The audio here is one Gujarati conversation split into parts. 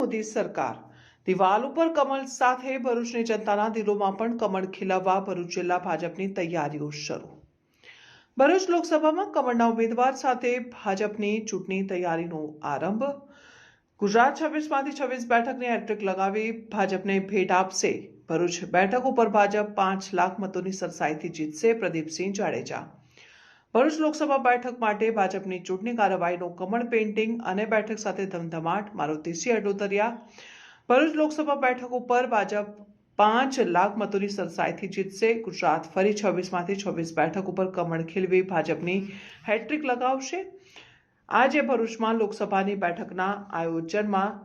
મોદી સરકાર. દિવાલ ઉપર કમળ સાથે ભરૂચની જનતાના દિલોમાં પણ કમળ ખીલાવવા ભરૂચ જિલ્લા ભાજપની તૈયારીઓ શરૂ. ભરૂચ લોકસભામાં કમળના ઉમેદવાર સાથે ભાજપની ચૂંટણી તૈયારીનો આરંભ. ગુજરાત છવ્વીસમાંથી છવ્વીસ બેઠકની હેટ્રિક લગાવી ભાજપને ભેટ આપશે. ભરૂચ બેઠક ઉપર ભાજપ પાંચ લાખ મતોની સરસાઈથી જીતશે પ્રદીપસિંહ જાડેજા. ભરૂચ લોકસભા બેઠક માટે ભાજપની ચૂંટણી કાર્યવાહીનો કમળ પેઇન્ટિંગ અને બેઠક સાથે ધમધમાટ મારુતિસિંહ અડોતરિયા ભરૂચ લોકસભા બેઠક ઉપર ભાજપ પાંચ લાખ મતોની સરસાઈથી જીતશે. ગુજરાત ફરી છવ્વીસમાંથી છવ્વીસ બેઠક ઉપર કમળ ખીલવી ભાજપની હેટ્રિક લગાવશે. આજે ભરૂચમાં લોકસભાની બેઠકના આયોજનમાં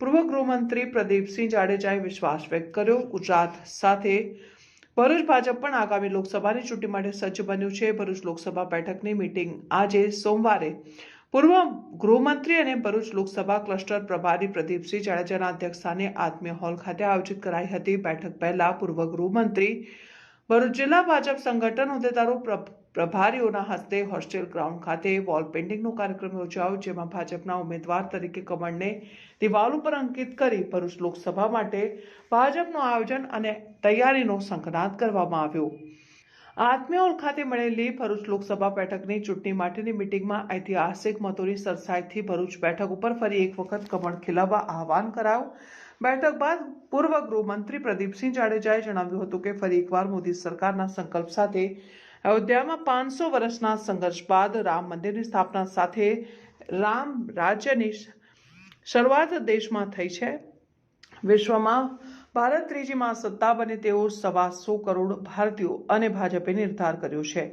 પૂર્વ ગૃહમંત્રી પ્રદીપસિંહ જાડેજાએ વિશ્વાસ વ્યક્ત કર્યો. ગુજરાત સાથે ભરૂચ ભાજપ પણ આગામી લોકસભાની ચૂંટણી માટે સજ્જ બન્યું છે. ભરૂચ લોકસભા બેઠકની મીટિંગ આજે સોમવારે. પૂર્વ ગૃહમંત્રી અને ભરૂચ લોકસભા ક્લસ્ટર પ્રભારી પ્રદીપસિંહ જાડેજાના અધ્યક્ષસ્થાને આત્મીય હોલ ખાતે આયોજિત કરાઈ હતી બેઠક પહેલા પૂર્વ ગૃહમંત્રી. ભરૂચ જિલ્લા ભાજપ સંગઠન હોદ્દેદારો પ્રભારીઓના હસ્તે હોસ્ટેલ ગ્રાઉન્ડ ખાતે વોલ પેઇન્ટિંગનો કાર્યક્રમ યોજાયો, જેમાં ભાજપના ઉમેદવાર તરીકે કમળને દિવાલ ઉપર અંકિત કરી ભરૂચ લોકસભા માટે ભાજપનું આયોજન અને તૈયારીનો સંકનાદ કરવામાં આવ્યો. આત્મીય હોલ ખાતે મળેલી ભરૂચ લોકસભા બેઠકની ચૂંટણી માટેની મિટિંગમાં ઐતિહાસિક મતોની સરસાઈથી ભરૂચ બેઠક ઉપર ફરી એક વખત કમળ ખીલાવવા આહવાન કરાયું. બેઠક બાદ પૂર્વ ગૃહમંત્રી પ્રદીપસિંહ જાડેજાએ જણાવ્યું હતું કે ફરી એકવાર મોદી સરકારના સંકલ્પ સાથે અયોધ્યામાં પાંચસો વર્ષના સંઘર્ષ બાદ રામ મંદિરની સ્થાપના સાથે રામ રાજ્યની શરૂઆત દેશમાં થઈ છે. વિશ્વમાં ભારત ત્રીજી સત્તા બને તેવો સવા સો કરોડ ભારતીયો અને ભાજપે નિર્ધાર કર્યો છે.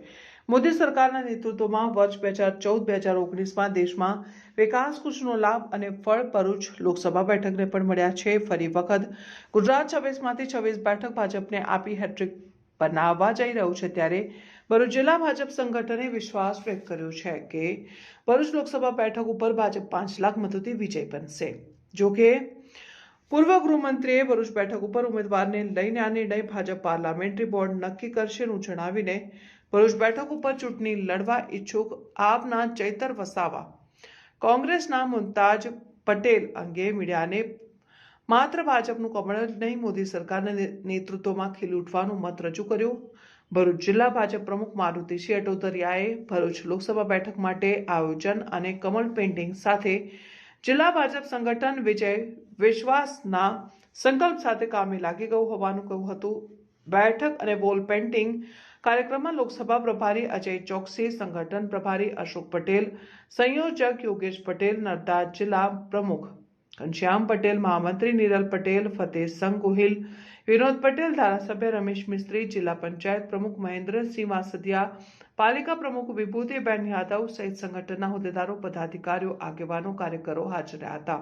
મોદી સરકારના નેતૃત્વમાં વર્ષ બે હજાર ચૌદ બે હજાર ઓગણીસમાં દેશમાં વિકાસ કૂચનો લાભ અને ફળ ભરૂચ લોકસભા બેઠકને પણ મળ્યા છે. ફરી વખત ગુજરાત છવ્વીસમાંથી છવ્વીસ બેઠક ભાજપને આપી હેટ્રિક બનાવવા જઈ રહ્યું છે ત્યારે ભરૂચ જિલ્લા ભાજપ સંગઠને વિશ્વાસ વ્યક્ત કર્યો છે કે ભરૂચ લોકસભા બેઠક ઉપર ભાજપ પાંચ લાખ મતોથી વિજય બનશે. જોકે પૂર્વ ગૃહમંત્રીએ ભરૂચ બેઠક ઉપર ઉમેદવારને લઈને આ નિર્ણય ભાજપ પાર્લામેન્ટરી બોર્ડ નક્કી કરશેનું જણાવીને ભરૂચ બેઠક ઉપર ચૂંટણી લડવા ઈચ્છુક આપના ચૈતર વસાવા કોંગ્રેસના મુમતાજ પટેલ અંગે મીડિયાને માત્ર ભાજપનું કમળ નહીં, મોદી સરકારના નેતૃત્વમાં ખીલી ઉઠવાનું મત રજૂ કર્યો. ભરૂચ જિલ્લા ભાજપ પ્રમુખ મારુતિસિંહ અટોદરિયાએ ભરૂચ લોકસભા બેઠક માટે આયોજન અને કમળ પેઇન્ટિંગ સાથે જિલ્લા ભાજપ સંગઠન વિજય વિશ્વાસના સંકલ્પ સાથે કામે લાગી ગયું હોવાનું કહ્યું હતું. બેઠક અને વોલ પેઇન્ટિંગ કાર્યક્રમમાં લોકસભા પ્રભારી અજય ચોકસી, સંગઠન પ્રભારી અશોક પટેલ, સંયોજક યોગેશ પટેલ નર્મદા જિલ્લા પ્રમુખ ઘનશ્યામ પટેલ મહામંત્રી નિરલ પટેલ ફતેહસંગ ગોહિલ વિનોદ પટેલ ધારાસભ્ય રમેશ મિસ્ત્રી જિલ્લા પંચાયત પ્રમુખ મહેન્દ્રસિંહ વાસદિયા પાલિકા પ્રમુખ વિભૂતિબેન યાદવ સહિત સંગઠનના હોદ્દેદારો પદાધિકારીઓ આગેવાનો કાર્યકરો હાજર રહ્યા હતા